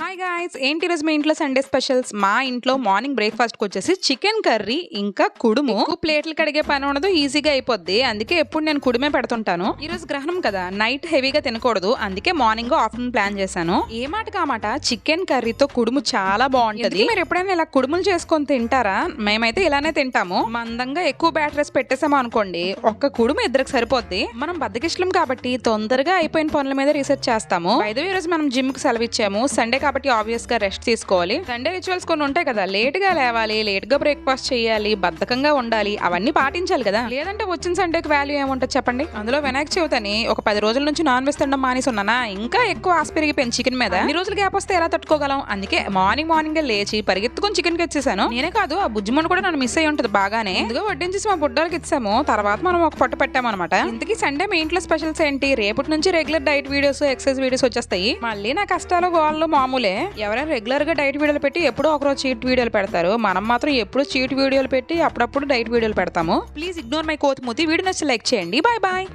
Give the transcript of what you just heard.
Hi guys ఏంటి రోజు మీ ఇంట్లో సండే స్పెషల్స్ మా ఇంట్లో మార్నింగ్ బ్రేక్ఫాస్ట్ వచ్చేసి చికెన్ కర్రీ ఇంకా కుడుము. ప్లేట్లు కడిగే పని ఉండదు ఈజీగా అయిపోద్ది. అందుకే ఎప్పుడు నేను కుడుమే పెడుతుంటాను. ఈ రోజు గ్రహణం కదా నైట్ హెవీగా తినకూడదు. అందుకే మార్నింగ్ ఆఫ్టర్నూన్ ప్లాన్ చేశాను. ఏ మాట కామాట చికెన్ కర్రీతో కుడుము చాలా బాగుంటది. మీరు ఎప్పుడైనా ఇలా కుడుములు చేసుకొని తింటారా? మేమైతే ఇలానే తింటాము. మందంగా ఎక్కువ బ్యాటరీస్ పెట్టేసాము అనుకోండి ఒక్క కుడుము ఇద్దరికి సరిపోద్ది. మనం బద్దకిష్టం కాబట్టి తొందరగా అయిపోయిన పనుల మీద రీసెర్చ్ చేస్తాము. ఐదో ఈ రోజు మనం జిమ్కి సెలవు ఇచ్చాము సండే కాబట్టి ఆబ్వియస్గా రెస్ట్ తీసుకోవాలి. సండే రిచువల్స్ కొన్ని ఉంటాయి కదా లేట్గా లేవాలి లేట్గా బ్రేక్ఫాస్ట్ చేయాలి బద్ధకంగా ఉండాలి అవన్నీ పాటించాలి కదా. లేదంటే వచ్చిన సండేకి వాల్యూ ఏముంటుంది చెప్పండి? అందులో వినాయక చవితి అని ఒక పది రోజుల నుంచి నాన్ వెజ్ తినడం మానేసి ఉన్నానా ఇంకా ఎక్కువ ఆశ పెరిగిపోయింది చికెన్ మీద. ఈ రోజులు గ్యాప్ వస్తే ఎలా తట్టుకోగలం? అందుకే మార్నింగ్ మార్నింగ్ లేచి పరిగెత్తుకుని చికెన్కి ఇచ్చేసాను నేనే కాదు ఆ బుజ్జిమను కూడా నన్ను మిస్ అయ్యి ఉంటుంది బాగానే. ఎందుకో వడ్డించేసి మా బుడ్డోళ్ళకి ఇచ్చాము తర్వాత మనం ఒక పొట్ట పెట్టామన్నమాట ఇంతకీ సండే మీ ఇంట్లో స్పెషల్స్ ఏంటి? రేపటి నుంచి regular diet videos exercise videos వచ్చేస్తాయి. మళ్ళీ నా కష్టాలు గోళ్ళు మామూలే. ఎవరైనా రెగ్యులర్గా డైట్ వీడియోలు పెట్టి ఎప్పుడో ఒకరోజు చీట్ వీడియోలు పెడతారు. మనం మాత్రం ఎప్పుడు చీట్ వీడియోలు పెట్టి అప్పుడప్పుడు డైట్ వీడియోలు పెడతాము. ప్లీజ్ ఇగ్నోర్ మై కోతి మూతి వీడియో నచ్చి లైక్ చేయండి. Bye bye